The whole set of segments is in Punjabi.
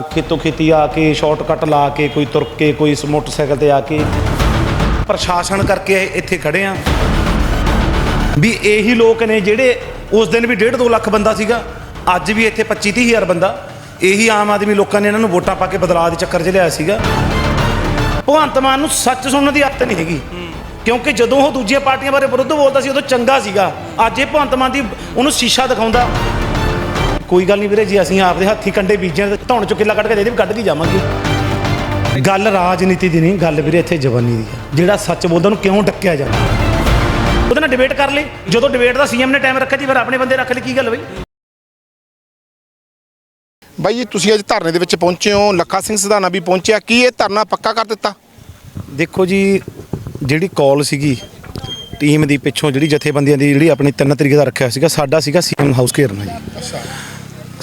ਖੇਤੋਂ ਖੇਤੀ ਆ ਕੇ ਸ਼ਾਰਟਕਟ ਲਾ ਕੇ, ਕੋਈ ਤੁਰ ਕੇ, ਕੋਈ ਇਸ ਮੋਟਰਸਾਈਕਲ ਤੇ ਆ ਕੇ ਪ੍ਰਸ਼ਾਸਨ ਕਰਕੇ ਇੱਥੇ ਖੜੇ ਆ। ਵੀ ਇਹੀ ਲੋਕ ਨੇ ਜਿਹੜੇ ਉਸ ਦਿਨ ਵੀ 1.5 2 ਲੱਖ ਬੰਦਾ ਸੀਗਾ, ਅੱਜ ਵੀ ਇੱਥੇ 25 30 ਹਜ਼ਾਰ ਬੰਦਾ। ਇਹੀ ਆਮ ਆਦਮੀ ਲੋਕਾਂ ਨੇ ਇਹਨਾਂ ਨੂੰ ਵੋਟਾਂ ਪਾ ਕੇ ਬਦਲਾਅ ਦੇ ਚੱਕਰ 'ਚ ਲਿਆਇਆ ਸੀਗਾ। ਭਗਵੰਤ ਮਾਨ ਨੂੰ ਸੱਚ ਸੁਣਨ ਦੀ ਆਦਤ ਨਹੀਂ ਹੈਗੀ। ਕਿਉਂਕਿ ਜਦੋਂ ਉਹ ਦੂਜੀਆਂ ਪਾਰਟੀਆਂ ਬਾਰੇ ਵਿਰੁੱਧ ਬੋਲਦਾ ਸੀ, ਉਦੋਂ ਚੰਗਾ ਸੀਗਾ। ਅੱਜ ਇਹ ਭਗਵੰਤ ਮਾਨ ਦੀ ਉਹਨੂੰ ਸ਼ੀਸ਼ਾ ਦਿਖਾਉਂਦਾ। ਕੋਈ ਗੱਲ ਨਹੀਂ ਵੀਰੇ ਜੀ ਅਸੀਂ ਆਪਦੇ ਹੱਥੀ ਕੰਡੇ ਬੀਜਣ ਤੇ ਧੌਣ ਚੋਂ ਕਿੱਲਾ ਕੱਢ ਕੇ ਦੇ ਦੇ ਵੀ ਕੱਢ ਕੇ ਜਾਵਾਂਗੇ। ਗੱਲ ਰਾਜਨੀਤੀ ਦੀ ਨਹੀਂ ਗੱਲ ਵੀਰੇ ਇੱਥੇ ਜਵਾਨੀ ਦੀ ਜਿਹੜਾ ਸੱਚ ਬੋਲਦਾ ਉਹਨੂੰ ਕਿਉਂ ਡੱਕਿਆ ਜਾਂਦਾ? ਉਹਦੇ ਨਾਲ ਡਿਬੇਟ ਕਰ ਲਈ ਜਦੋਂ ਡਿਬੇਟ ਦਾ ਸੀਐਮ ਨੇ ਟਾਈਮ ਰੱਖਿਆ ਜੀ ਫਿਰ ਆਪਣੇ ਬੰਦੇ ਰੱਖ ਲਈ ਕੀ ਗੱਲ ਬਈ? ਬਾਈ ਜੀ ਤੁਸੀਂ ਅੱਜ ਧਰਨੇ ਦੇ ਵਿੱਚ ਪਹੁੰਚੇ ਹੋ ਲੱਖਾ ਸਿੰਘ ਸਿਧਾਣਾ ਵੀ ਪਹੁੰਚਿਆ ਕੀ ਇਹ ਧਰਨਾ ਪੱਕਾ ਕਰ ਦਿੱਤਾ? ਦੇਖੋ ਜੀ ਜਿਹੜੀ ਕਾਲ ਸੀਗੀ ਟੀਮ ਦੀ ਪਿੱਛੋਂ ਜਿਹੜੀ ਜਥੇਬੰਦੀਆਂ ਦੀ ਜਿਹੜੀ ਆਪਣੀ ਤਿੰਨ ਤਰੀਕੇ ਦਾ ਰੱਖਿਆ ਸੀਗਾ ਸਾਡਾ ਸੀਗਾ ਸੀਐਮ ਹਾਊਸ ਘੇਰਨਾ ਜੀ।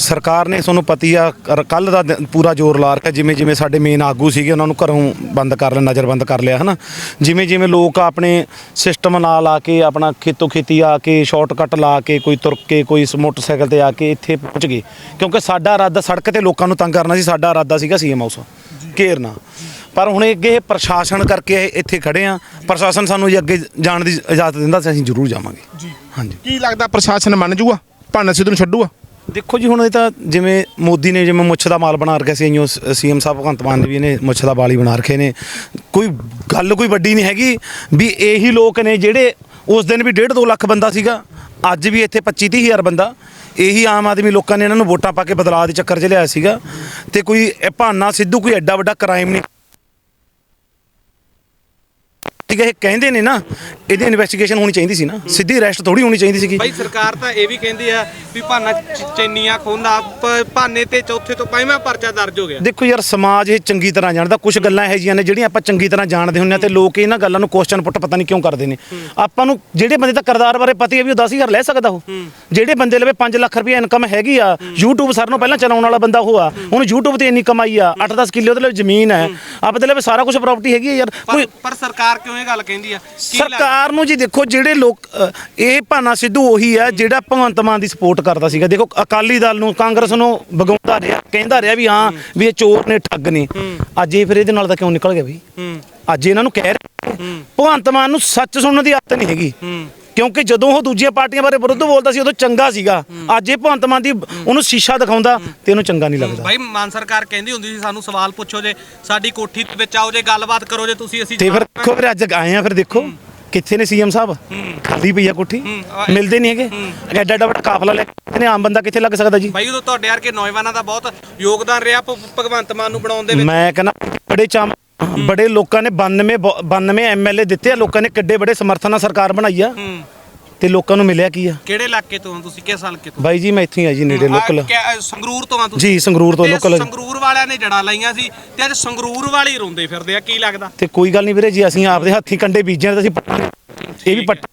ਸਰਕਾਰ ਨੇ ਤੁਹਾਨੂੰ ਪਤੀ ਆ ਕੱਲ ਦਾ ਪੂਰਾ ਜ਼ੋਰ ਲਾ ਰੱਖਿਆ ਜਿਵੇਂ ਜਿਵੇਂ ਸਾਡੇ ਮੇਨ ਆਗੂ ਸੀਗੇ ਉਹਨਾਂ ਨੂੰ ਘਰੋਂ ਬੰਦ ਕਰ ਲਿਆ ਨਜ਼ਰਬੰਦ ਕਰ ਲਿਆ ਹਨਾ? ਜਿਵੇਂ ਜਿਵੇਂ ਲੋਕ ਆਪਣੇ ਸਿਸਟਮ ਨਾਲ ਆ ਕੇ ਆਪਣਾ ਖੇਤੋਂ ਖੇਤੀ ਆ ਕੇ ਸ਼ਾਰਟਕਟ ਲਾ ਕੇ ਕੋਈ ਤੁਰ ਕੇ ਕੋਈ ਮੋਟਰਸਾਈਕਲ ਤੇ ਆ ਕੇ ਇੱਥੇ ਪਹੁੰਚ ਗਏ। ਕਿਉਂਕਿ ਸਾਡਾ ਇਰਾਦਾ ਸੜਕ ਤੇ ਲੋਕਾਂ ਨੂੰ ਤੰਗ ਕਰਨਾ ਸੀ ਸਾਡਾ ਇਰਾਦਾ ਸੀਗਾ ਸੀਐਮ ਹਾਊਸ। ਘੇਰਨਾ ਪਰ ਹੁਣ ਅੱਗੇ ਇਹ ਪ੍ਰਸ਼ਾਸਨ ਕਰਕੇ ਇੱਥੇ ਖੜੇ ਆ। ਪ੍ਰਸ਼ਾਸਨ ਸਾਨੂੰ ਜੇ ਅੱਗੇ ਜਾਣ ਦੀ ਇਜਾਜ਼ਤ ਦਿੰਦਾ ਤਾਂ ਅਸੀਂ ਜ਼ਰੂਰ ਜਾਵਾਂਗੇ। ਜੀ। ਹਾਂਜੀ। ਕੀ ਲੱਗਦਾ ਪ੍ਰਸ਼ਾਸਨ ਮੰਨ ਜੂਗਾ? ਭਾਨਾ ਸਿੱਧੂ ਨੂੰ ਛੱਡੂਗਾ? ਦੇਖੋ ਜੀ, ਹੁਣ ਇਹ ਤਾਂ ਜਿਵੇਂ ਮੋਦੀ ਨੇ ਜਿਵੇਂ ਮੁੱਛ ਦਾ ਮਾਲ ਬਣਾ ਰੱਖਿਆ ਸੀ ਇਉਂ ਸੀਐਮ ਸਾਹਿਬ ਭਗਵੰਤ ਮਾਨ ਨੇ ਵੀ ਇਹਨੇ ਮੁੱਛ ਦਾ ਬਾਲ ਹੀ ਬਣਾ ਰੱਖੇ ਨੇ। ਕੋਈ ਗੱਲ ਕੋਈ ਵੱਡੀ ਨਹੀਂ ਹੈਗੀ ਵੀ ਇਹੀ ਲੋਕ ਨੇ ਜਿਹੜੇ ਉਸ ਦਿਨ ਵੀ 1.5 2 ਲੱਖ ਬੰਦਾ ਸੀਗਾ, ਅੱਜ ਵੀ ਇੱਥੇ 25 30 ਹਜ਼ਾਰ ਬੰਦਾ। ਇਹੀ ਆਮ ਆਦਮੀ ਲੋਕਾਂ ਨੇ ਇਹਨਾਂ ਨੂੰ ਵੋਟਾਂ ਪਾ ਕੇ ਬਦਲਾਅ ਦੇ ਚੱਕਰ 'ਚ ਲਿਆਇਆ ਸੀਗਾ। ਤੇ ਕੋਈ ਇਹ ਭਾਨਾ ਸਿੱਧੂ ਕੋਈ ਐਡਾ ਵੱਡਾ ਕ੍ਰਾਈਮ ਨਹੀਂ। ਠੀਕ ਹੈ ਇਹ ਕਹਿੰਦੇ ਨੇ ਨਾ ਇਹਦੀ ਇਨਵੈਸਟੀਗੇਸ਼ਨ ਹੋਣੀ ਚਾਹੀਦੀ ਸੀ ਨਾ ਸਿੱਧੀ ਅਰੈਸਟ ਥੋੜੀ ਹੋਣੀ ਚਾਹੀਦੀ ਸੀਗੀ। ਬਈ ਸਰਕਾਰ ਤਾਂ ਇਹ ਵੀ ਕਹਿੰਦੀ ਆ ਵੀ ਭਾਨਾ ਚ- ਚੈਨੀਆਂ ਖੋਂਦਾ ਭਾਨੇ ਤੇ ਚੌਥੇ ਤੋਂ ਪੰਜਵਾਂ ਪਰਚਾ ਦਰਜ ਹੋ ਗਿਆ। ਦੇਖੋ ਯਾਰ ਸਮਾਜ ਇਹ ਚੰਗੀ ਤਰ੍ਹਾਂ ਜਾਣਦਾ ਕੁਝ ਗੱਲਾਂ ਇਹੋ ਜਿਹੀਆਂ ਨੇ ਜਿਹੜੀਆਂ ਆਪਾਂ ਚੰਗੀ ਤਰ੍ਹਾਂ ਜਾਣਦੇ ਹੁੰਦੇ ਆ ਤੇ ਲੋਕ ਇਹਨਾਂ ਗੱਲਾਂ ਨੂੰ ਕੁਐਸਚਨ ਪੁੱਟ ਪਤਾ ਨਹੀਂ ਕਿਉਂ ਕਰਦੇ ਨੇ। ਆਪਾਂ ਨੂੰ ਜਿਹੜੇ ਬੰਦੇ ਦਾ ਕਰਦਾਰ ਬਾਰੇ ਪਤਾ ਹੀ ਹੈ ਵੀ ਉਹ 10000 ਲੈ ਸਕਦਾ ਉਹ। ਜਿਹੜੇ ਬੰਦੇ ਲਵੇ 5 ਲੱਖ ਰੁਪਏ ਇਨਕਮ ਹੈਗੀ ਆ YouTube ਸਾਰਿਆਂ ਨੂੰ ਪਹਿਲਾਂ ਚਲਾਉਣ ਵਾਲਾ ਬੰਦਾ ਉਹ ਆ। ਉਹਨੂੰ YouTube ਤੇ ਇੰਨੀ ਕਮਾਈ ਆ 8-10 ਕਿੱਲੇ ਉਹਦੇ ਲਈ ਜ਼ਮੀਨ ਹੈ। ਆਪਾਂ ਦੇ ਲਵੇ ਸਾਰਾ ਕੁਝ ਪ੍ਰਾਪਰਟੀ ਹੈਗੀ ਆ ਯਾਰ ਕੋਈ ਪਰ ਪਰ ਸਰਕਾਰ ਕਿਉਂ ਇਹ ਗੱਲ ਕਹਿੰਦੀ ਆ? ਕੀ ਲੱਗਦਾ? ਸਰਕਾਰ ਨੂੰ ਜੀ ਦੇਖੋ ਜਿਹੜੇ ਲੋਕ ਅ, ਇਹ ਭਾਨਾ ਸਿੱਧੂ ਉਹੀ ਹੈ ਜਿਹੜਾ ਭਗਵੰਤ ਮਾਨ ਦੀ ਸਪੋਰਟ ਕਰਦਾ ਸੀਗਾ। ਦੇਖੋ ਅਕਾਲੀ ਦਲ ਨੂੰ ਕਾਂਗਰਸ ਨੂੰ ਵਗਾਉਂਦਾ ਰਿਹਾ ਕਹਿੰਦਾ ਰਿਹਾ ਵੀ ਹਾਂ ਵੀ ਇਹ ਚੋਰ ਨੇ ਠੱਗ ਨੇ। ਅੱਜ ਇਹ ਫਿਰ ਇਹਦੇ ਨਾਲ ਤਾਂ ਕਿਉਂ ਨਿਕਲ ਗਿਆ ਬਈ? ਹੂੰ। ਅੱਜ ਇਹਨਾਂ ਨੂੰ ਕਹਿ ਰਹੇ ਭਗਵੰਤ ਮਾਨ ਨੂੰ ਸੱਚ ਸੁਣਨ ਦੀ ਆਦਤ ਨਹੀਂ ਹੈਗੀ। ਹੂੰ। ਕਿਉਂਕਿ ਜਦੋਂ ਉਹ ਦੂਜੀਆਂ ਪਾਰਟੀਆਂ ਬਾਰੇ ਵਿਰੁੱਧ ਬੋਲਦਾ ਸੀ ਉਦੋਂ ਚੰਗਾ ਸੀਗਾ। ਅੱਜ ਇਹ ਭਗਵੰਤ ਮਾਨ ਦੀ ਉਹਨੂੰ ਸ਼ੀਸ਼ਾ ਦਿਖਾਉਂਦਾ ਤੇ ਇਹਨੂੰ ਚੰਗਾ ਨਹੀਂ ਲੱਗਦਾ। ਬਾਈ ਮਾਨ ਸਰਕਾਰ ਕਹਿੰਦੀ ਹੁੰਦੀ ਸੀ ਸਾਨੂੰ ਸਵਾਲ ਪੁੱਛੋ ਜੇ ਸਾਡੀ ਕੋਠੀ ਵਿੱਚ ਆਓ ਜੇ ਗੱਲਬਾਤ ਕਰੋ ਜੇ ਤੁਸੀਂ ਅਸੀਂ ਤੇ ਫਿਰ ਦੇਖੋ ਫਿਰ ਅੱਜ ਆਏ ਆ ਫਿਰ ਦੇਖੋ ਕਿੱਥੇ ਨੇ ਸੀਐਮ ਸਾਹਿਬ? ਖਾਲੀ ਪਈ ਆ ਕੋਠੀ। ਮਿਲਦੇ ਨਹੀਂ ਹੈਗੇ। ਐਡਾ ਐਡਾ ਵੱਡਾ ਕਾਫਲਾ ਲੈ ਕੇ ਨੇ ਆਮ ਬੰਦਾ ਕਿੱਥੇ ਲੱਗ ਸਕਦਾ ਜੀ? ਬਾਈ ਉਦੋਂ ਤੁਹਾਡੇ ਵਰਗੇ ਨੌਜਵਾਨਾਂ ਦਾ ਬਹੁਤ ਯੋਗਦਾਨ ਰਿਹਾ ਭਗਵੰਤ ਮਾਨ ਨੂੰ ਬਣਾਉਣ ਦੇ ਵਿੱਚ। ਮੈਂ ਕਹਿੰਦਾ ਬੜੇ ਚਾਮ ਬੜੇ ਲੋਕਾਂ ਨੇ 92 ਬ- 92 ਐਮਐਲਏ ਦਿੱਤੇ ਆ ਲੋਕਾਂ ਨੇ ਕਿੱਡੇ ਬੜੇ ਸਮਰਥਨ ਨਾਲ ਸਰਕਾਰ ਬਣਾਈ ਆ। ਤੇ ਲੋਕਾਂ ਨੂੰ ਮਿਲਿਆ ਕੀ ਆ? ਕਿਹੜੇ ਇਲਾਕੇ ਤੋਂ ਹੋ ਤੁਸੀਂ? ਕਿਸ ਹਲਕੇ ਤੋਂ? ਬਾਈ ਜੀ ਮੈਂ ਇੱਥੇ ਹੀ ਆ ਜੀ ਨੇੜੇ ਲੋਕਲ। ਸੰਗਰੂਰ ਤੋਂ ਆ ਤੁਸੀਂ? ਜੀ ਸੰਗਰੂਰ ਤੋਂ ਲੋਕਲ ਸੰਗਰੂਰ ਵਾਲਿਆਂ ਨੇ ਜੜਾਂ ਲਾਈਆਂ ਸੀ ਤੇ ਅੱਜ ਸੰਗਰੂਰ ਵਾਲੇ ਰੋਂਦੇ ਫਿਰਦੇ ਆ ਕੀ ਲੱਗਦਾ? ਤੇ ਕੋਈ ਗੱਲ ਨਹੀਂ ਵੀਰੇ ਜੀ ਅਸੀਂ ਆਪਦੇ ਹੱਥੀ ਕੰਡੇ ਬੀਜਣ ਤੇ ਅਸੀਂ। ਇਹ ਵੀ ਪੱਟ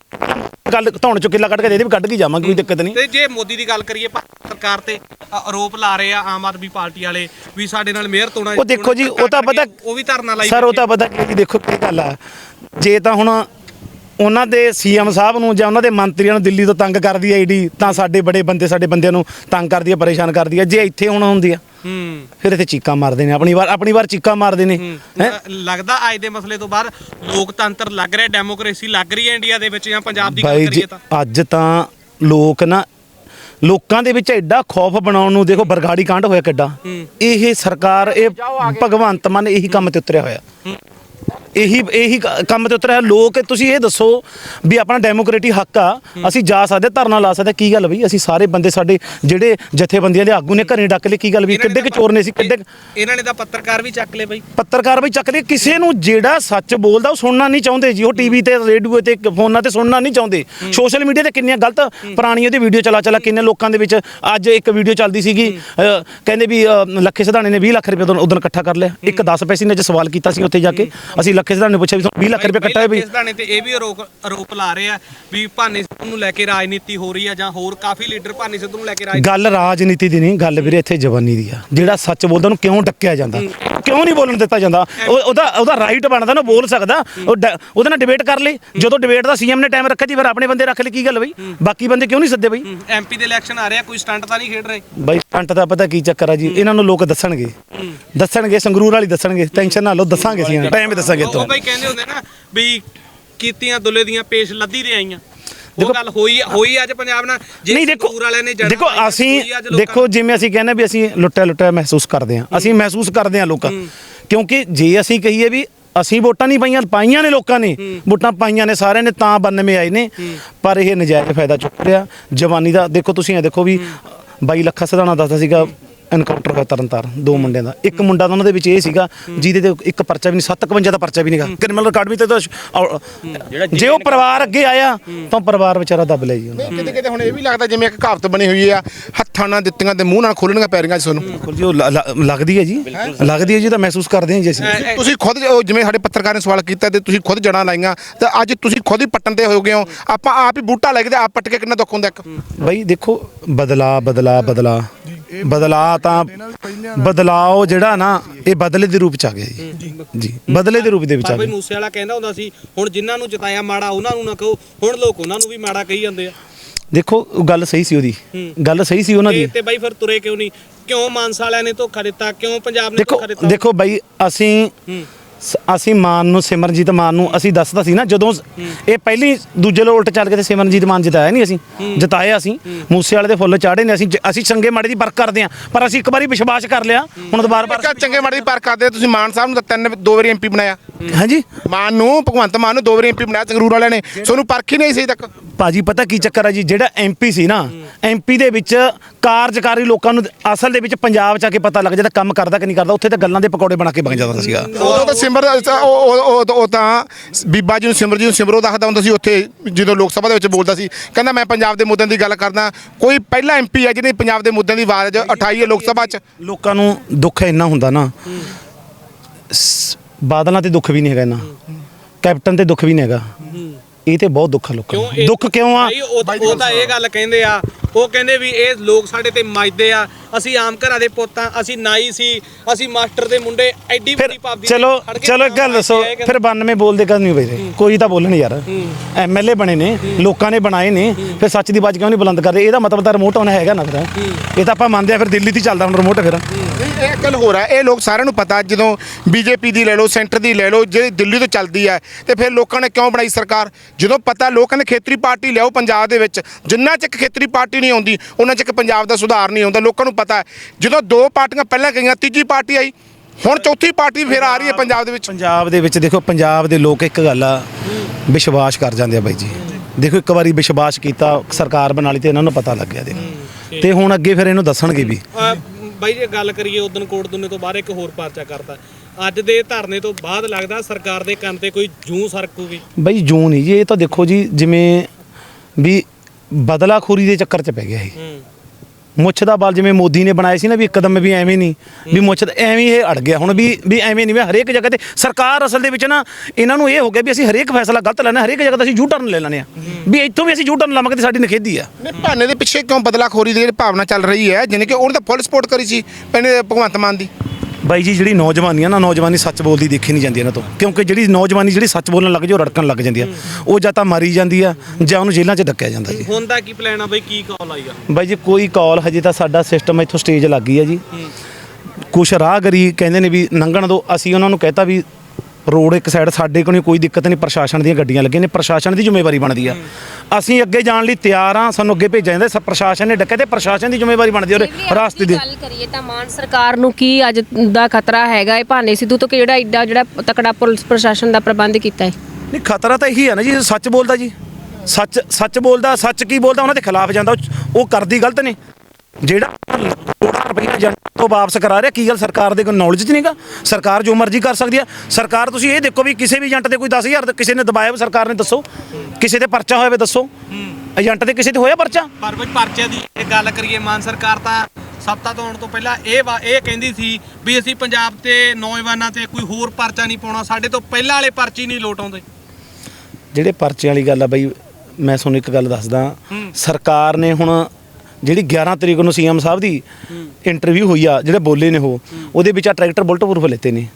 ਗੱਲ ਧੌਣ ਚੋਂ ਕਿੱਲਾ ਕੱਢ ਕੇ ਦੇ ਦੇ ਵੀ ਕੱਢ ਕੇ ਜਾਵਾਂਗੇ ਕੋਈ ਦਿੱਕਤ ਨਹੀਂ। ਤੇ ਜੇ ਮੋਦੀ ਦੀ ਗੱਲ ਕਰੀਏ ਭਾਰਤ ਸਰਕਾਰ ਤੇ ਅ, ਆਰੋਪ ਲਾ ਰਹੇ ਆ ਆਮ ਆਦਮੀ ਪਾਰਟੀ ਵਾਲੇ ਵੀ ਸਾਡੇ ਨਾਲ ਮੇਅਰ ਤੋੜਾ ਉਹ ਦੇਖੋ ਜੀ, ਉਹ ਤਾਂ ਪਤਾ- ਉਹ ਵੀ ਧਰਨਾ ਲਾਈ ਸਰ ਉਹ। ਤਾਂ ਪਤਾ ਕੀ ਜੀ ਦੇਖੋ ਕੀ ਗੱਲ ਆ। ਜੇ ਤਾਂ ਹੁਣ ਉਹਨਾਂ ਦੇ ਸੀਐਮ ਸਾਹਿਬ ਨੂੰ ਜਾਂ ਉਹਨਾਂ ਦੇ ਮੰਤਰੀਆਂ ਨੂੰ ਦਿੱਲੀ ਤੋਂ ਤੰਗ ਕਰਦੀ ਹੈ ਈਡੀ ਤਾਂ ਸਾਡੇ ਬੜੇ ਬੰਦੇ ਸਾਡੇ ਬੰਦਿਆਂ ਨੂੰ ਤੰਗ ਕਰਦੀ ਹੈ ਪਰੇਸ਼ਾਨ ਕਰਦੀ ਹੈ ਜੇ ਇੱਥੇ ਹੁਣ ਹੁੰਦੀ ਆ। ਹੂੰ। ਫਿਰ ਇੱਥੇ ਚੀਕਾਂ ਮਾਰਦੇ ਨੇ ਆਪਣੀ ਵਾਰ ਆਪਣੀ ਵਾਰ ਚੀਕਾਂ ਮਾਰਦੇ ਨੇ ਹੈਂ? ਲੱਗਦਾ ਅੱਜ ਦੇ ਮਸਲੇ ਤੋਂ ਬਾਅਦ ਲੋਕਤੰਤਰ ਲੱਗ ਰਿਹਾ ਡੈਮੋਕ੍ਰੇਸੀ ਲੱਗ ਰਹੀ ਹੈ ਇੰਡੀਆ ਦੇ ਵਿੱਚ ਜਾਂ ਪੰਜਾਬ ਦੀ ਗੱਲ ਬਾਈ ਕਰੀਏ ਜੀ ਤਾਂ। ਅੱਜ ਤਾਂ ਲੋਕ ਨਾ ਲੋਕਾਂ ਦੇ ਵਿੱਚ ਐਡਾ ਖੌਫ ਬਣਾਉਣ ਨੂੰ ਦੇਖੋ ਬਰਗਾੜੀ ਕਾਂਡ ਹੋਇਆ ਕਿੱਡਾ। ਇਹ ਸਰਕਾਰ ਇਹ ਭਗਵੰਤ ਮਾਨ ਇਹੀ ਕੰਮ ਤੇ ਉਤਰਿਆ ਹੋਇਆ। ਇਹੀ ਇਹੀ ਕ- ਕੰਮ ਤੇ ਉਤਰਿਆ। ਲੋਕ ਤੁਸੀਂ ਇਹ ਦੱਸੋ ਵੀ ਆਪਣਾ ਡੈਮੋਕ੍ਰੇਟਿਕ ਹੱਕ ਆ ਅਸੀਂ ਜਾ ਸਕਦੇ ਧਰਨਾ ਲਾ ਸਕਦੇ ਕੀ ਗੱਲ ਬਈ? ਅਸੀਂ ਸਾਰੇ ਬੰਦੇ ਸਾਡੇ ਜਿਹੜੇ ਜਥੇਬੰਦੀਆਂ ਦੇ ਆਗੂ ਨੇ ਘਰੇ ਡੱਕ ਲਏ ਕੀ ਗੱਲ ਵੀ ਕਿੱਡੇ ਕੁ ਚੋਰ ਨੇ ਸੀ ਕਿੱਡੇ ਕੁ- ਇਹਨਾਂ ਨੇ ਤਾਂ ਪੱਤਰਕਾਰ ਵੀ ਚੱਕ ਲਏ ਬਈ। ਪੱਤਰਕਾਰ ਬਈ ਚੱਕ ਲਏ। ਕਿਸੇ ਨੂੰ ਜਿਹੜਾ ਸੱਚ ਬੋਲਦਾ ਉਹ ਸੁਣਨਾ ਨਹੀਂ ਚਾਹੁੰਦੇ ਜੀ। ਉਹ ਟੀਵੀ ਤੇ ਰੇਡੀਓ ਤੇ ਫੋਨਾਂ ਤੇ ਸੁਣਨਾ ਨਹੀਂ ਚਾਹੁੰਦੇ। ਸੋਸ਼ਲ ਮੀਡੀਆ ਤੇ ਕਿੰਨੀਆਂ ਗਲਤ ਪੁਰਾਣੀਆਂ ਉਹਦੀ ਵੀਡੀਓ ਚਲਾ ਚਲਾ ਕਿੰਨੇ ਲੋਕਾਂ ਦੇ ਵਿੱਚ ਅੱਜ ਇੱਕ ਵੀਡੀਓ ਚੱਲਦੀ ਸੀਗੀ ਅਹ, ਕਹਿੰਦੇ ਵੀ ਅਹ, ਲੱਖੇ ਸਿਧਾਣੇ ਨੇ 20 ਲੱਖ ਰੁਪਏ ਉਦੋਂ ਉਦੋਂ ਇਕੱਠਾ ਕਰ ਲਿਆ। ਇੱਕ 10 ਪੈਸੇ ਨੇ ਅੱਜ ਸਵਾਲ ਕੀਤਾ ਸੀ ਉੱਥੇ ਜਾ ਕੇ। ਅਸੀਂ ਲੱਖੇ ਸਿਧਾਣੇ ਨੂੰ ਪੁੱਛਿਆ ਵੀ ਤੁਹਾਨੂੰ 20 ਲੱਖ ਰੁਪਏ ਇਕੱਠਾ ਹੈ ਵੀ। ਇਸ ਦਾਣੇ ਤੇ ਇਹ ਵੀ ਆਰੋਪ ਆਰੋਪ ਲਾ ਰਹੇ ਆ ਵੀ ਭਾਨੇ ਸਿੱਧੂ ਨੂੰ ਲੈ ਕੇ ਰਾਜਨੀਤੀ ਹੋ ਰਹੀ ਆ ਜਾਂ ਹੋਰ ਕਾਫੀ ਲੀਡਰ ਭਾਨੇ ਸਿੱਧੂ ਨੂੰ ਲੈ ਕੇ ਰਾਜ ਗੱਲ ਰਾਜਨੀਤੀ ਦੀ ਨਹੀਂ ਗੱਲ ਵੀਰੇ ਇੱਥੇ ਜਵਾਨੀ ਦੀ ਆ। ਜਿਹੜਾ ਸੱਚ ਬੋਲਦਾ ਉਹਨੂੰ ਕਿਉਂ ਡੱਕਿਆ ਜਾਂਦਾ? ਕਿਉਂ ਨਹੀਂ ਬੋਲਣ ਦਿੱਤਾ ਜਾਂਦਾ? ਉਹ- ਉਹਦਾ ਉਹਦਾ ਰਾਈਟ ਬਣਦਾ ਨਾ ਬੋਲ ਸਕਦਾ। ਉਹ ਡ- ਉਹਦੇ ਨਾਲ ਡਿਬੇਟ ਕਰ ਲਈ। ਜਦੋਂ ਡਿਬੇਟ ਦਾ ਸੀਐਮ ਨੇ ਟਾਈਮ ਰੱਖਿਆ ਜੀ ਫਿਰ ਆਪਣੇ ਬੰਦੇ ਰੱਖ ਲਏ ਕੀ ਗੱਲ ਬਈ? ਬਾਕੀ ਬੰਦੇ ਕਿਉਂ ਨਹੀਂ ਸੱਦੇ ਬਈ? ਐਮਪੀ ਦੇ ਇਲੈਕਸ਼ਨ ਆ ਰਿਹਾ ਕੋਈ ਸਟੰਟ ਤਾਂ ਨਹੀਂ ਖੇਡ ਰਹੇ? ਬਾਈ ਸਟੰਟ ਦਾ ਪਤਾ ਕੀ ਚੱਕਰ ਆ ਜੀ ਇਹਨਾਂ ਨੂੰ ਲੋਕ ਦੱਸਣਗੇ। ਦੱਸਣਗੇ ਸੰਗਰੂਰ ਵਾਲੀ ਦੱਸਣਗੇ ਟੈਨਸ਼ਨ ਨਾ ਲਓ ਦੱਸਾਂਗੇ ਅਸੀਂ ਟਾਈਮ ਦੱਸਾਂਗੇ ਉਹ ਤੁਹਾਨੂੰ ਬਈ ਕਹਿੰਦੇ ਹੁੰਦੇ ਨਾ ਵੀ ਕੀਤੀਆਂ ਦੁੱਲੇ ਦੀਆਂ ਪੇਸ਼ ਲੱਦੀ ਦੇ ਆਈਆਂ। ਉਹ ਗੱਲ ਹੋਈ ਹੋਈ ਅੱਜ ਪੰਜਾਬ ਨਾਲ। ਨਹੀਂ ਦੇਖੋ ਵਾਲਿਆਂ ਨੇ ਦੇਖੋ ਅਸੀਂ ਦੇਖੋ ਜਿਵੇਂ ਅਸੀਂ ਕਹਿੰਦੇ ਵੀ ਅਸੀਂ ਲੁੱਟਿਆ ਲੁੱਟਿਆ ਮਹਿਸੂਸ ਕਰਦੇ ਹਾਂ ਅਸੀਂ ਮਹਿਸੂਸ ਕਰਦੇ ਹਾਂ ਲੋਕ। ਕਿਉਂਕਿ ਜੇ ਅਸੀਂ ਕਹੀਏ ਵੀ ਅਸੀਂ ਵੋਟਾਂ ਨਹੀਂ ਪਾਈਆਂ ਪਾਈਆਂ ਨੇ ਲੋਕਾਂ ਨੇ ਵੋਟਾਂ ਪਾਈਆਂ ਨੇ ਸਾਰਿਆਂ ਨੇ ਤਾਂ 92 ਆਏ ਨੇ। ਪਰ ਇਹ ਨਜਾਇਜ਼ ਫਾਇਦਾ ਚੁੱਕ ਰਿਹਾ। ਜਵਾਨੀ ਦਾ ਦੇਖੋ ਤੁਸੀਂ ਇਹ ਦੇਖੋ ਵੀ 22 ਲੱਖਾ ਸਦਾਣਾ ਦੱਸਦਾ ਸੀਗਾ ਐਨਕਾਊਂਟਰ ਹੋਇਆ ਤਰਨਤਾਰਨ ਦੋ ਮੁੰਡਿਆਂ ਦਾ। ਇੱਕ ਮੁੰਡਾ ਤਾਂ ਉਹਨਾਂ ਦੇ ਵਿੱਚ ਇਹ ਸੀਗਾ ਜਿਹਦੇ ਤੇ ਇੱਕ ਪਰਚਾ ਵੀ ਨਹੀਂ 751 ਦਾ ਪਰਚਾ ਵੀ ਨਹੀਂਗਾ ਕ੍ਰਿਮੀਨਲ ਰਿਕਾਰਡ ਵੀ ਤੇ ਜੇ ਉਹ ਪਰਿਵਾਰ ਅੱਗੇ ਆਇਆ ਤਾਂ ਪਰਿਵਾਰ ਵਿਚਾਰਾ ਦੱਬ ਲਿਆ ਜੀ ਉਹਨੇ। ਕਿਤੇ ਕਿਤੇ ਹੁਣ ਇਹ ਵੀ ਲੱਗਦਾ ਜਿਵੇਂ ਇੱਕ ਕਹਾਵਤ ਬਣੀ ਹੋਈ ਆ ਹੱਥਾਂ ਨਾਲ ਦਿੱਤੀਆਂ ਤੇ ਮੂੰਹ ਨਾਲ ਖੋਲਣੀਆਂ ਪੈ ਰਹੀਆਂ ਤੁਹਾਨੂੰ ਬਿਲਕੁਲ ਜੀ ਉਹ ਲੱਗਦੀ ਹੈ ਜੀ। ਲੱਗਦੀ ਹੈ ਜੀ ਤਾਂ ਮਹਿਸੂਸ ਕਰਦੇ ਹਾਂ ਜੀ ਅਸੀਂ। ਤੁਸੀਂ ਖੁਦ ਉਹ ਜਿਵੇਂ ਸਾਡੇ ਪੱਤਰਕਾਰ ਨੇ ਸਵਾਲ ਕੀਤਾ ਤੇ ਤੁਸੀਂ ਖੁਦ ਜੜਾਂ ਲਾਈਆਂ ਤੇ ਅੱਜ ਤੁਸੀਂ ਖੁਦ ਹੀ ਪੱਟਣ ਤੇ ਹੋ ਗਏ ਹੋ। ਆਪਾਂ ਆਪ ਹੀ ਬੂਟਾ ਲੈ ਕੇ ਤੇ ਆਪ ਪੱਟ ਕੇ ਕਿੰਨਾ ਦੁੱਖ ਹੁੰਦਾ ਇੱਕ? ਬਈ ਦੇਖੋ ਬਦਲਾ ਬਦਲਾ ਬਦਲਾ। ਬਦਲਾ ਤਾਂ ਬਦਲਾਓ ਜਿਹੜਾ ਨਾ ਇਹ ਬਦਲੇ ਦੇ ਰੂਪ ਚ ਆ ਗਿਆ ਜੀ। ਜੀ ਬਦਲੇ ਦੇ ਰੂਪ ਦੇ ਵਿੱਚ ਆ ਗਿਆ। ਮੂਸੇ ਵਾਲਾ ਕਹਿੰਦਾ ਹੁੰਦਾ ਸੀ ਹੁਣ ਜਿਨ੍ਹਾਂ ਨੂੰ ਜਿਤਾਇਆ ਮਾੜਾ ਉਹਨਾਂ ਨੂੰ ਨਾ ਕਹੋ। ਹੁਣ ਲੋਕ ਉਹਨਾਂ ਨੂੰ ਵੀ ਮਾੜਾ ਕਹੀ ਜਾਂਦੇ ਆ। ਦੇਖੋ ਉਹ ਗੱਲ ਸਹੀ ਸੀ ਉਹਦੀ। ਗੱਲ ਸਹੀ ਸੀ ਉਹਨਾਂ ਦੀ। ਤੇ ਬਾਈ ਫਿਰ ਤੁਰੇ ਕਿਉਂ ਨਹੀਂ? ਕਿਉਂ ਮਾਨਸਾ ਵਾਲਿਆਂ ਨੇ ਧੋਖਾ ਦਿੱਤਾ? ਕਿਉਂ ਪੰਜਾਬ ਨੇ ਦੇਖੋ ਧੋਖਾ ਦਿੱਤਾ? ਦੇਖੋ ਬਈ ਅਸੀਂ ਸ- ਅਸੀਂ ਮਾਨ ਨੂੰ ਸਿਮਰਜੀਤ ਮਾਨ ਨੂੰ ਅਸੀਂ ਦੱਸਦਾ ਸੀ ਨਾ ਜਦੋਂ ਇਹ ਪਹਿਲੀ ਦੂਜੇ ਲੋ ਉਲਟ ਚੱਲ ਕੇ ਤੇ ਸਿਮਰਜੀਤ ਮਾਨ ਜਿਤਾਇਆ ਨਹੀਂ ਅਸੀਂ ਜਿਤਾਇਆ ਅਸੀਂ। ਮੂਸੇ ਵਾਲੇ ਦੇ ਫੁੱਲ ਚਾੜੇ ਨੇ ਅਸੀਂ ਜ- ਅਸੀਂ ਚੰਗੇ ਮਾੜੇ ਦੀ ਪਰਖ ਕਰਦੇ ਹਾਂ ਪਰ ਅਸੀਂ ਇੱਕ ਵਾਰੀ ਵਿਸ਼ਵਾਸ ਕਰ ਲਿਆ ਹੁਣ ਦੁਬਾਰਾ ਇੱਕ ਚੰਗੇ ਮਾੜੇ ਦੀ ਪਾਰ ਕਰਦੇ ਤੁਸੀਂ ਮਾਨ ਸਾਹਿਬ ਨੂੰ ਤਾਂ ਤਿੰਨ ਦੋ ਵਾਰੀ ਐਮਪੀ ਬਣਾਇਆ। ਹਾਂਜੀ। ਮਾਨ ਨੂੰ ਭਗਵੰਤ ਮਾਨ ਨੂੰ ਦੋ ਵਾਰੀ ਐਮਪੀ ਬਣਾਇਆ ਸੰਗਰੂਰ ਵਾਲਿਆਂ ਨੇ। ਤੁਹਾਨੂੰ ਪਰਖ ਹੀ ਨਹੀਂ ਸੀ ਤੱਕ। ਭਾਜੀ ਪਤਾ ਕੀ ਚੱਕਰ ਹੈ ਜੀ? ਜਿਹੜਾ ਐਮਪੀ ਸੀ ਨਾ ਐਮਪੀ ਦੇ ਵਿੱਚ ਕਾਰਜਕਾਰੀ ਲੋਕਾਂ ਨੂੰ ਅਸਲ ਦੇ ਵਿੱਚ ਪੰਜਾਬ ਚ ਆ ਕੇ ਪਤਾ ਲੱਗ ਜਾਂਦਾ ਕੰਮ ਕਰਦਾ ਕਿ ਨਹੀਂ ਕਰਦਾ ਉੱਥੇ ਤਾਂ ਗੱਲਾਂ ਦੇ ਪਕੌੜੇ ਬਣਾ ਕੇ ਬਣ ਜਾਂਦਾ ਸੀਗਾ। ਉਦੋਂ ਤਾਂ ਸਿਮਰ ਉਹ ਤਾਂ ਬੀਬਾ ਜੀ ਨੂੰ ਸਿਮਰ ਜੀ ਨੂੰ ਸਿਮਰੋ ਦੱਸਦਾ ਹੁੰਦਾ ਸੀ ਉੱਥੇ ਜਦੋਂ ਲੋਕ ਸਭਾ ਦੇ ਵਿੱਚ ਬੋਲਦਾ ਸੀ ਕਹਿੰਦਾ ਮੈਂ ਪੰਜਾਬ ਦੇ ਮੁੱਦਿਆਂ ਦੀ ਗੱਲ ਕਰਦਾ ਕੋਈ ਪਹਿਲਾ ਐਮਪੀ ਹੈ ਜਿਹਨੇ ਪੰਜਾਬ ਦੇ ਮੁੱਦਿਆਂ ਦੀ ਆਵਾਜ਼ ਉਠਾਈ ਹੈ ਲੋਕ ਸਭਾ 'ਚ? ਲੋਕਾਂ ਨੂੰ ਦੁੱਖ ਇੰਨਾ ਹੁੰਦਾ ਨਾ ਬਾਦਲਾਂ ਤੇ ਦੁੱਖ ਵੀ ਨਹੀਂ ਹੈਗਾ ਇੰਨਾ ਕੈਪਟਨ ਤੇ ਦੁੱਖ ਵੀ ਨਹੀਂ ਹੈਗਾ। ਇਹ ਤੇ ਬਹੁਤ ਦੁੱਖ ਆ ਲੋਕਾਂ ਨੂੰ। ਦੁੱਖ ਕਿਉਂ ਆ? ਭਾਈ ਉਹ ਉਹ ਤਾਂ ਇਹ ਗੱਲ ਕਹਿੰਦੇ ਆ। ਉਹ ਕਹਿੰਦੇ ਵੀ ਇਹ ਲੋਕ ਸਾਡੇ ਤੇ ਮੱਜਦੇ ਆ। ਅਸੀਂ ਆਮ ਘਰਾਂ ਦੇ ਪੁੱਤਾਂ ਅਸੀਂ ਨਾਈ ਸੀ ਅਸੀਂ ਮਾਸਟਰ ਦੇ ਮੁੰਡੇ ਐਡੀ ਫਿਰ ਵੱਡੀ ਪਾਬਦੀ ਚਲੋ ਚਲੋ ਇੱਕ ਗੱਲ ਦੱਸੋ ਫਿਰ 92 ਬੋਲਦੇ ਕਦ ਨਹੀਂ ਬਈ ਕੋਈ ਤਾਂ ਬੋਲਣ ਯਾਰ। ਐਮਐਲਏ ਬਣੇ ਨੇ ਲੋਕਾਂ ਨੇ ਬਣਾਏ ਨੇ ਫਿਰ ਸੱਚ ਦੀ ਬਾਤ ਕਿਉਂ ਨਹੀਂ ਬੁਲੰਦ ਕਰਦੇ? ਇਹਦਾ ਮਤਲਬ ਤਾਂ ਰਿਮੋਟ ਹੋਣਾ ਹੈਗਾ ਨਾ ਫਿਰ। ਇਹ ਤਾਂ ਆਪਾਂ ਮੰਨਦੇ ਆ ਫਿਰ ਦਿੱਲੀ ਤੇ ਚੱਲਦਾ ਹੁਣ ਰਿਮੋਟ ਫਿਰ। ਨਹੀਂ, ਇਹ ਗੱਲ ਹੋ ਰਿਹਾ ਇਹ ਲੋਕ ਸਾਰਿਆਂ ਨੂੰ ਪਤਾ ਜਦੋਂ ਬੀਜੇਪੀ ਦੀ ਲੈ ਲਓ ਸੈਂਟਰ ਦੀ ਲੈ ਲਓ ਜਿਹੜੀ ਦਿੱਲੀ ਤੋਂ ਚੱਲਦੀ ਹੈ ਤੇ ਫਿਰ ਲੋਕਾਂ ਨੇ ਕਿਉਂ ਬਣਾਈ ਸਰਕਾਰ? ਜਦੋਂ ਪਤਾ ਲੋਕਾਂ ਨੇ ਖੇਤਰੀ ਪਾਰਟੀ ਲਿਆਓ ਪੰਜਾਬ ਦੇ ਵਿੱਚ ਜਿੰਨਾ ਚਿਰ ਖੇਤਰੀ ਪਾਰਟੀ ਨਹੀਂ ਆਉਂਦੀ ਉਹਨਾਂ ਚਿਰ ਪੰਜਾਬ ਦਾ ਸੁਧਾਰ ਨਹੀਂ ਆਉਂਦਾ ਲੋਕਾਂ ਨੂੰ ਪਤਾ ਹੈ। ਜਦੋਂ ਦੋ ਪਾਰਟੀਆਂ ਪਹਿਲਾਂ ਗਈਆਂ ਤੀਜੀ ਪਾਰਟੀ ਆਈ ਹੁਣ ਚੌਥੀ ਪਾਰਟੀ ਫਿਰ ਆ ਰਹੀ ਹੈ ਪੰਜਾਬ ਦੇ ਵਿੱਚ। ਪੰਜਾਬ ਦੇ ਵਿੱਚ ਦੇਖੋ ਪੰਜਾਬ ਦੇ ਲੋਕ ਇੱਕ ਗੱਲ ਆ ਵਿਸ਼ਵਾਸ ਕਰ ਜਾਂਦੇ ਆ ਬਾਈ ਜੀ। ਦੇਖੋ ਇੱਕ ਵਾਰੀ ਵਿਸ਼ਵਾਸ ਕੀਤਾ ਸਰਕਾਰ ਬਣਾ ਲਈ ਤੇ ਇਹਨਾਂ ਨੂੰ ਪਤਾ ਲੱਗ ਗਿਆ ਦੇਖੋ। ਤੇ ਹੁਣ ਅੱਗੇ ਫਿਰ ਇਹਨੂੰ ਦੱਸਣਗੇ ਵੀ। ਬਾਈ ਜੇ ਗੱਲ ਕਰੀਏ ਉਦੋਂ ਕੋਟ ਦੁੰਨੇ ਤੋਂ ਬਾਹਰ ਇੱਕ ਹੋਰ ਪਰਚਾ ਕਰਤਾ। ਅੱਜ ਦੇ ਧਰਨੇ ਤੋਂ ਬਾਅਦ ਲੱਗਦਾ ਸਰਕਾਰ ਦੇ ਕੰਨ ਤੇ ਕੋਈ ਜੂੰ ਸਰਕੂਗੀ? ਬਈ ਜੂਨ ਹੀ ਜੀ ਇਹ ਤਾਂ ਦੇਖੋ ਜੀ ਜਿਵੇਂ ਵੀ ਬਦਲਾਖੋਰੀ ਦੇ ਚੱਕਰ 'ਚ ਪੈ ਗਿਆ ਇਹ। ਹੂੰ। ਮੁੱਛ ਦਾ ਬਲ ਜਿਵੇਂ ਮੋਦੀ ਨੇ ਬਣਾਇਆ ਸੀ ਨਾ ਵੀ ਇੱਕਦਮ ਵੀ ਐਵੇਂ ਨਹੀਂ ਵੀ ਮੁੱਛ ਦਾ ਐਵੇਂ ਹੀ ਇਹ ਅੜ ਗਿਆ। ਹੁਣ ਵੀ ਵੀ ਐਵੇਂ ਨਹੀਂ ਵੀ ਹਰੇਕ ਜਗ੍ਹਾ ਤੇ ਸਰਕਾਰ ਅਸਲ ਦੇ ਵਿੱਚ ਨਾ ਇਹਨਾਂ ਨੂੰ ਇਹ ਹੋ ਗਿਆ ਵੀ ਅਸੀਂ ਹਰੇਕ ਫੈਸਲਾ ਗਲਤ ਲੈਣਾ ਹਰੇਕ ਜਗ੍ਹਾ ਤੇ ਅਸੀਂ ਯੂ ਟਰਨ ਲੈ ਲੈਣੇ ਆ ਵੀ ਇੱਥੋਂ ਵੀ ਅਸੀਂ ਯੂ ਟਰਨ ਲਵਾਂਗੇ ਤੇ ਸਾਡੀ ਨਖੇਦੀ ਆ। ਨੇ ਭਾਨੇ ਦੇ ਪਿੱਛੇ ਕਿਉਂ ਬਦਲਾਖੋਰੀ ਦੀ ਜਿਹੜੀ ਭਾਵਨਾ ਚੱਲ ਰਹੀ ਹੈ ਜਿਹਨੇ ਕਿ ਉਹਨੇ ਤਾਂ ਫੁੱਲ ਸਪੋਰਟ ਕਰੀ ਸੀ ਪਹਿਲੇ ਭਗਵੰਤ ਮਾਨ ਦੀ। ਬਾਈ ਜੀ ਜਿਹੜੀ ਨੌਜਵਾਨੀ ਆ ਨਾ ਨੌਜਵਾਨੀ ਸੱਚ ਬੋਲਦੀ ਦੇਖੀ ਨਹੀਂ ਜਾਂਦੀ ਇਹਨਾਂ ਤੋਂ। ਕਿਉਂਕਿ ਜਿਹੜੀ ਨੌਜਵਾਨੀ ਜਿਹੜੀ ਸੱਚ ਬੋਲਣ ਲੱਗ ਜੇ ਉਹ ਰੜਕਣ ਲੱਗ ਜਾਂਦੀ ਆ। ਉਹ ਜਾਂ ਤਾਂ ਮਾਰੀ ਜਾਂਦੀ ਆ ਜਾਂ ਉਹਨੂੰ ਜੇਲ੍ਹਾਂ 'ਚ ਡੱਕਿਆ ਜਾਂਦਾ ਜੀ। ਹੁਣ ਦਾ ਕੀ ਪਲਾਨ ਆ ਬਾਈ? ਕੀ ਕਾਲ ਆਈ ਆ ਬਾਈ ਜੀ ਕੋਈ ਕਾਲ ਹਜੇ ਤਾਂ ਸਾਡਾ ਸਿਸਟਮ ਇੱਥੋਂ ਸਟੇਜ ਲੱਗ ਆ ਜੀ। ਕੁਛ ਰਾਹਗਰੀ ਕਹਿੰਦੇ ਨੇ ਵੀ ਲੰਘਣ ਦੋ ਅਸੀਂ ਉਹਨਾਂ ਨੂੰ ਕਹਿਤਾ ਵੀ ਰੋਡ ਇੱਕ ਸਾਈਡ ਸਾਡੇ ਕੋਲ ਕੋਈ ਦਿੱਕਤ ਨਹੀਂ ਪ੍ਰਸ਼ਾਸਨ ਦੀਆਂ ਗੱਡੀਆਂ ਲੱਗੀਆਂ ਨੇ ਪ੍ਰਸ਼ਾਸਨ ਦੀ ਜ਼ਿੰਮੇਵਾਰੀ ਬਣਦੀ ਆ। ਅਸੀਂ ਅੱਗੇ ਜਾਣ ਲਈ ਤਿਆਰ ਆ ਸਾਨੂੰ ਅੱਗੇ ਭੇਜਿਆ ਜਾਂਦਾ ਸਭ ਪ੍ਰਸ਼ਾਸਨ ਨੇ ਡੱਕਿਆ ਤੇ ਪ੍ਰਸ਼ਾਸਨ ਦੀ ਜ਼ਿੰਮੇਵਾਰੀ ਬਣਦੀ ਉਹਦੇ ਰਾਸਤੇ ਦੀ। ਗੱਲ ਕਰੀਏ ਤਾਂ ਮਾਨ ਸਰਕਾਰ ਨੂੰ ਕੀ ਅੱਜ ਦਾ ਖਤਰਾ ਹੈਗਾ ਇਹ ਭਾਨੇ ਸਿੱਧੂ ਤੋਂ ਕਿ ਜਿਹੜਾ ਐਡਾ ਜਿਹੜਾ ਤਕੜਾ ਪੁਲਿਸ ਪ੍ਰਸ਼ਾਸਨ ਦਾ ਪ੍ਰਬੰਧ ਕੀਤਾ ਹੈ? ਨਹੀਂ ਖਤਰਾ ਤਾਂ ਇਹੀ ਆ ਨਾ ਜੀ ਸੱਚ ਬੋਲਦਾ ਜੀ। ਸੱਚ ਸੱਚ ਬੋਲਦਾ ਸੱਚ ਕੀ ਬੋਲਦਾ ਉਹਨਾਂ ਦੇ ਖਿਲਾਫ ਜਾਂਦਾ ਉਹ- ਉਹ ਕਰਦੀ ਗਲਤ ਨੇ ਜਿਹੜਾ ਕਰੋੜਾਂ ਰੁਪਈਆ ਏਜੰਟ ਤੋਂ ਵਾਪਸ ਕਰਾ ਰਿਹਾ ਕੀ ਗੱਲ ਸਰਕਾਰ ਦੇ ਕੋਈ ਨੌਲੇਜ 'ਚ ਨਹੀਂਗਾ? ਸਰਕਾਰ ਜੋ ਮਰਜ਼ੀ ਕਰ ਸਕਦੀ ਆ ਸਰਕਾਰ ਤੁਸੀਂ ਇਹ ਦੇਖੋ ਵੀ ਕਿਸੇ ਵੀ ਏਜੰਟ ਤੇ ਕੋਈ 10000 ਤੇ ਕਿਸੇ ਨੇ ਦਬਾਇਆ ਹੋਵੇ ਸਰਕਾਰ ਨੇ ਦੱਸੋ। ਕਿਸੇ ਤੇ ਪਰਚਾ ਹੋਇਆ ਹੋਵੇ ਦੱਸੋ। ਏਜੰਟ ਤੇ ਕਿਸੇ ਤੇ ਹੋਇਆ ਪਰਚਾ? ਪਰ ਬਈ ਪਰਚੇ ਦੀ ਇਹ ਗੱਲ ਕਰੀਏ ਮਾਨ ਸਰਕਾਰ ਤਾਂ ਸੱਤਾ ਤੋਂ ਆਉਣ ਤੋਂ ਪਹਿਲਾਂ ਇਹ ਵਾ- ਇਹ ਕਹਿੰਦੀ ਸੀ ਵੀ ਅਸੀਂ ਪੰਜਾਬ ਤੇ ਨੌਜਵਾਨਾਂ ਤੇ ਕੋਈ ਹੋਰ ਪਰਚਾ ਨਹੀਂ ਪਾਉਣਾ ਸਾਡੇ ਤੋਂ ਪਹਿਲਾਂ ਵਾਲੇ ਪਰਚੇ ਨਹੀਂ ਲੋਟ ਆਉਂਦੇ। ਜਿਹੜੇ ਪਰਚੇ ਵਾਲੀ ਗੱਲ ਆ ਬਈ ਮੈਂ ਤੁਹਾਨੂੰ ਇੱਕ ਗੱਲ ਦੱਸਦਾ। ਸਰਕਾਰ ਨੇ ਹੁਣ ਜਿਹੜੀ 11 ਤਰੀਕ ਨੂੰ ਸੀਐਮ ਸਾਹਿਬ ਦੀ ਇੰਟਰਵਿਊ ਹੋਈ ਆ ਜਿਹੜੇ ਬੋਲੇ ਨੇ ਉਹ ਉਹਦੇ ਵਿੱਚ ਆ ਟਰੈਕਟਰ ਬੁਲਟ ਪ੍ਰੂਫ ਲੈਤੇ ਨੇ।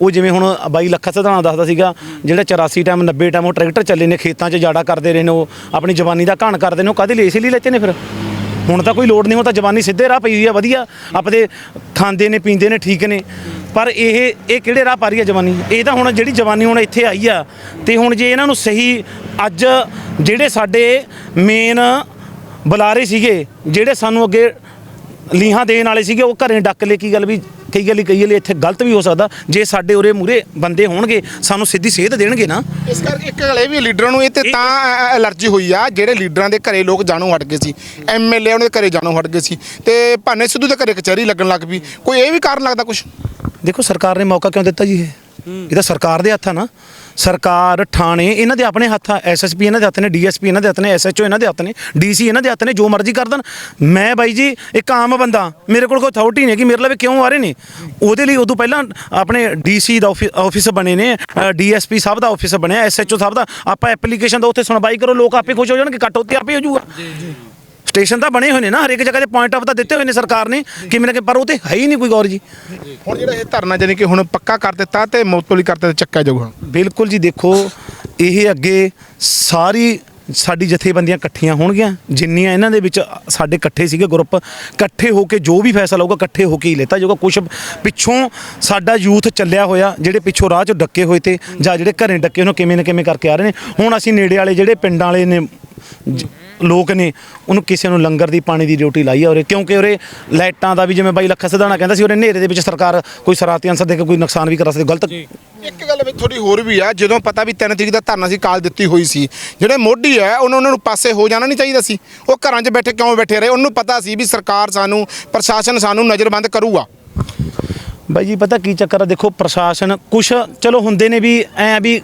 ਉਹ ਜਿਵੇਂ ਹੁਣ ਬਾਈ ਲੱਖਾ ਸਧਾਣਾ ਦੱਸਦਾ ਸੀਗਾ ਜਿਹੜਾ 84 ਟਾਈਮ 90 ਟਾਈਮ ਉਹ ਟਰੈਕਟਰ ਚੱਲੇ ਨੇ ਖੇਤਾਂ 'ਚ ਜਾੜਾ ਕਰਦੇ ਰਹੇ ਨੇ ਉਹ ਆਪਣੀ ਜਵਾਨੀ ਦਾ ਘਾਣ ਕਰਦੇ ਨੇ ਉਹ ਕਾਹਦੇ ਲਈ ਇਸ ਲਈ ਲੈਤੇ ਨੇ ਫਿਰ? ਹੁਣ ਤਾਂ ਕੋਈ ਲੋੜ ਨਹੀਂ ਹੁਣ ਤਾਂ ਜਵਾਨੀ ਸਿੱਧੇ ਰਾਹ ਪਈ ਹੋਈ ਆ ਵਧੀਆ। ਆਪਦੇ ਖਾਂਦੇ ਨੇ ਪੀਂਦੇ ਨੇ ਠੀਕ ਨੇ। ਪਰ ਇਹ ਇਹ ਕਿਹੜੇ ਰਾਹ ਪਾ ਰਹੀ ਆ ਜਵਾਨੀ? ਇਹ ਤਾਂ ਹੁਣ ਜਿਹੜੀ ਜਵਾਨੀ ਹੁਣ ਇੱਥੇ ਆਈ ਆ ਤੇ ਹੁਣ ਜੇ ਇਹਨਾਂ ਨੂੰ ਸਹੀ ਅੱਜ ਜਿਹੜੇ ਸਾਡੇ ਮੇਨ ਬੁਲਾਰੇ ਸੀਗੇ ਜਿਹੜੇ ਸਾਨੂੰ ਅੱਗੇ ਲੀਹਾਂ ਦੇਣ ਵਾਲੇ ਸੀਗੇ ਉਹ ਘਰੇ ਡੱਕ ਲੈ ਕੀ ਗੱਲ ਵੀ ਕਈ ਗੱਲ ਕਈ ਲਈ ਇੱਥੇ ਗਲਤ ਵੀ ਹੋ ਸਕਦਾ। ਜੇ ਸਾਡੇ ਉਰੇ ਮੂਰੇ ਬੰਦੇ ਹੋਣਗੇ ਸਾਨੂੰ ਸਿੱਧੀ ਸੇਧ ਦੇਣਗੇ ਨਾ। ਇਸ ਕਰਕੇ ਇੱਕ ਗੱਲ ਇਹ ਵੀ ਲੀਡਰਾਂ ਨੂੰ ਇਹ ਤੇ ਤਾਂ ਐਲਰਜੀ ਹੋਈ ਆ ਜਿਹੜੇ ਲੀਡਰਾਂ ਦੇ ਘਰੇ ਲੋਕ ਜਾਣੋਂ ਹਟ ਗਏ ਸੀ। ਐਮਐਲਏ ਉਹਨਾਂ ਦੇ ਘਰੇ ਜਾਣੋਂ ਹਟ ਗਏ ਸੀ। ਤੇ ਭਾਨੇ ਸਿੱਧੂ ਦੇ ਘਰੇ ਕਚਹਿਰੀ ਲੱਗਣ ਲੱਗ ਪਈ। ਕੋਈ ਇਹ ਵੀ ਕਾਰਨ ਲੱਗਦਾ ਕੁਝ ਦੇਖੋ ਸਰਕਾਰ ਨੇ ਮੌਕਾ ਕਿਉਂ ਦਿੱਤਾ ਜੀ ਇਹ? ਇਹ ਤਾਂ ਸਰਕਾਰ ਦੇ ਹੱਥ ਆ ਨਾ। ਸਰਕਾਰ, ਥਾਣੇ, ਇਹਨਾਂ ਦੇ ਆਪਣੇ ਹੱਥ ਆ ਐਸਐਸਪੀ ਇਹਨਾਂ ਦੇ ਹੱਥ ਨੇ ਡੀਐਸਪੀ ਇਹਨਾਂ ਦੇ ਹੱਥ ਨੇ ਐਸਐਚਓ ਇਹਨਾਂ ਦੇ ਹੱਥ ਨੇ ਡੀਸੀ ਇਹਨਾਂ ਦੇ ਹੱਥ ਨੇ, ਜੋ ਮਰਜ਼ੀ ਕਰ ਦੇਣ। ਮੈਂ ਬਾਈ ਜੀ, ਇੱਕ ਆਮ ਬੰਦਾ, ਮੇਰੇ ਕੋਲ ਕੋਈ ਅਥਾਰਟੀ ਨਹੀਂ ਕਿ ਮੇਰੇ ਲਈ ਕਿਉਂ ਆ ਰਹੇ ਨੇ? ਉਹਦੇ ਲਈ ਉਦੋਂ ਪਹਿਲਾਂ ਆਪਣੇ ਡੀਸੀ ਦਾ ਆਫਿਸ ਬਣੇ ਨੇ ਡੀਐਸਪੀ ਸਾਹਿਬ ਦਾ ਆਫਿਸ ਬਣਿਆ ਐਸਐਚਓ ਸਾਹਿਬ ਦਾ। ਆਪਾਂ ਐਪਲੀਕੇਸ਼ਨ ਦਾ ਉੱਥੇ ਸੁਣਵਾਈ ਕਰੋ, ਲੋਕ ਆਪੇ ਖੁਸ਼ ਹੋ ਜਾਣਗੇ ਕੱਟ ਉੱਤੇ ਆਪੇ ਹੋ ਜਾਊਗਾ। ਸਟੇਸ਼ਨ ਤਾਂ ਬਣੇ ਹੋਏ ਨੇ ਨਾ ਹਰੇਕ ਜਗ੍ਹਾ ਤੇ ਪੁਆਇੰਟ ਆਫ ਤਾਂ ਦਿੱਤੇ ਹੋਏ ਨੇ ਸਰਕਾਰ ਨੇ ਕਿਵੇਂ ਨਾ ਕਿ ਪਰ ਉਹ ਤੇ ਹੈ ਹੀ ਨਹੀਂ ਕੋਈ ਗੌਰ ਜੀ। ਹੁਣ ਜਿਹੜਾ ਇਹ ਧਰਨਾ ਜਾਨੀ ਕਿ ਹੁਣ ਪੱਕਾ ਕਰ ਦਿੱਤਾ ਤੇ ਮੌਤੂਲੀ ਕਰਤੇ ਤੇ ਚੱਕਿਆ ਜਾਊਗਾ ਬਿਲਕੁਲ ਜੀ ਦੇਖੋ ਇਹ ਅੱਗੇ ਸਾਰੀ ਸਾਡੀ ਜਥੇਬੰਦੀਆਂ ਇਕੱਠੀਆਂ ਹੋਣਗੀਆਂ ਜਿੰਨੀਆਂ ਇਹਨਾਂ ਦੇ ਵਿੱਚ ਸਾਡੇ ਇਕੱਠੇ ਸੀਗੇ ਗਰੁੱਪ ਇਕੱਠੇ ਹੋ ਕੇ ਜੋ ਵੀ ਫੈਸਲਾ ਹੋਊਗਾ ਇਕੱਠੇ ਹੋ ਕੇ ਹੀ ਲੈਤਾ ਜਾਊਗਾ। ਕੁਝ ਪਿੱਛੋਂ ਸਾਡਾ ਯੂਥ ਚੱਲਿਆ ਹੋਇਆ ਜਿਹੜੇ ਪਿੱਛੋਂ ਰਾਹ 'ਚ ਡੱਕੇ ਹੋਏ ਤੇ ਜਾਂ ਜਿਹੜੇ ਘਰੇ ਡੱਕੇ ਉਹਨੂੰ ਕਿਵੇਂ ਨਾ ਕਿਵੇਂ ਕਰਕੇ ਆ ਰਹੇ ਨੇ। ਹੁਣ ਅਸੀਂ ਨੇੜੇ ਵਾਲੇ ਜਿਹੜੇ ਪਿੰਡਾਂ ਵਾਲੇ ਨੇ ਲੋਕ ਨੇ ਉਹਨੂੰ ਕਿਸੇ ਨੂੰ ਲੰਗਰ ਦੀ ਪਾਣੀ ਦੀ ਡਿਊਟੀ ਲਾਈ ਆ ਉਰੇ ਕਿਉਂਕਿ ਉਰੇ ਲਾਈਟਾਂ ਦਾ ਵੀ ਜਿਵੇਂ ਬਾਈ ਲੱਖਾ ਸਿਧਾਣਾ ਕਹਿੰਦਾ ਸੀ ਉਰੇ ਹਨੇਰੇ ਦੇ ਵਿੱਚ ਸਰਕਾਰ ਕੋਈ ਸਰਾਤੀ ਅੰਸਰ ਦੇ ਕੇ ਕੋਈ ਨੁਕਸਾਨ ਵੀ ਕਰਾ ਸਕਦੀ ਗਲਤ ਇੱਕ ਗੱਲ ਵਿੱਚ ਥੋੜੀ ਹੋਰ ਵੀ ਆ ਜਦੋਂ ਪਤਾ ਵੀ ਤਿੰਨ ਤਰੀਕ ਦਾ ਧਰਨਾ ਸੀ ਕਾਲ ਦਿੱਤੀ ਹੋਈ ਸੀ ਜਿਹੜੇ ਮੋਢੀ ਹੈ ਉਹਨਾਂ ਉਹਨਾਂ ਨੂੰ ਪਾਸੇ ਹੋ ਜਾਣਾ ਨਹੀਂ ਚਾਹੀਦਾ ਸੀ। ਉਹ ਘਰਾਂ 'ਚ ਬੈਠੇ ਕਿਉਂ ਬੈਠੇ ਰਹੇ? ਉਹਨਾਂ ਪਤਾ ਸੀ ਵੀ ਸਰਕਾਰ ਸਾਨੂੰ ਪ੍ਰਸ਼ਾਸਨ ਸਾਨੂੰ ਨਜ਼ਰਬੰਦ ਕਰੂਗਾ। ਬਾਈ ਜੀ ਪਤਾ ਕੀ ਚੱਕਰ ਆ? ਦੇਖੋ ਪ੍ਰਸ਼ਾਸਨ ਕੁਛ ਚਲੋ ਹੁੰਦੇ ਨੇ ਵੀ ਐ ਵੀ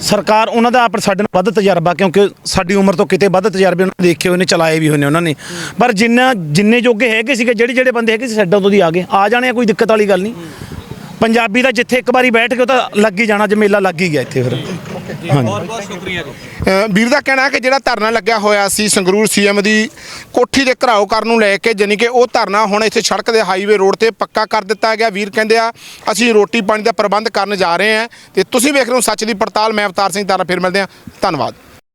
ਸਰਕਾਰ ਉਹਨਾਂ ਦਾ ਆਪ ਸਾਡੇ ਨਾਲ ਵੱਧ ਤਜਰਬਾ, ਕਿਉਂਕਿ ਸਾਡੀ ਉਮਰ ਤੋਂ ਕਿਤੇ ਵੱਧ ਤਜਰਬੇ ਉਹਨਾਂ ਨੇ ਦੇਖੇ ਹੋਏ ਨੇ, ਚਲਾਏ ਵੀ ਹੋਏ ਨੇ ਉਹਨਾਂ ਨੇ। ਪਰ ਜਿੰਨਾ, ਜਿੰਨੇ ਜੋਗੇ ਹੈਗੇ ਸੀਗੇ, ਜਿਹੜੇ ਜਿਹੜੇ ਬੰਦੇ ਹੈਗੇ ਸੀ, ਸਾਡਾ ਤੋਂ ਦੀ ਆ ਗਏ। ਆ ਜਾਣੇ ਆ, ਕੋਈ ਦਿੱਕਤ ਵਾਲੀ ਗੱਲ ਨਹੀਂ। ਪੰਜਾਬੀ ਦਾ ਜਿੱਥੇ ਇੱਕ ਵਾਰੀ ਬੈਠ ਕੇ ਉਹ ਤਾਂ ਲੱਗ ਹੀ ਜਾਣਾ, ਜੇ ਮੇਲਾ ਲੱਗ ਹੀ ਗਿਆ ਇੱਥੇ ਫਿਰ। ਬਹੁਤ ਬਹੁਤ ਸ਼ੁਕਰੀਆ ਜੀ। ਅ, ਵੀਰ ਦਾ ਕਹਿਣਾ ਹੈ ਕਿ ਜਿਹੜਾ ਧਰਨਾ ਲੱਗਿਆ ਹੋਇਆ ਸੀ ਸੰਗਰੂਰ ਸੀਐਮ ਦੀ ਕੋਠੀ ਦੇ ਘਰਾਓ ਕਰਨ ਨੂੰ ਲੈ ਕੇ ਜਾਨੀ ਕਿ ਉਹ ਧਰਨਾ ਹੁਣ ਇੱਥੇ ਸੜਕ ਦੇ ਹਾਈਵੇ ਰੋਡ ਤੇ ਪੱਕਾ ਕਰ ਦਿੱਤਾ ਗਿਆ। ਵੀਰ ਕਹਿੰਦੇ ਆ ਅਸੀਂ ਰੋਟੀ ਪਾਣੀ ਦਾ ਪ੍ਰਬੰਧ ਕਰਨ ਜਾ ਰਹੇ ਹਾਂ ਤੇ ਤੁਸੀਂ ਵੇਖ ਰਹੇ ਹੋ ਸੱਚ ਦੀ ਪੜਤਾਲ। ਮੈਂ ਅਵਤਾਰ ਸਿੰਘ ਤਾਰਾ ਫਿਰ ਮਿਲਦੇ ਹਾਂ। ਧੰਨਵਾਦ।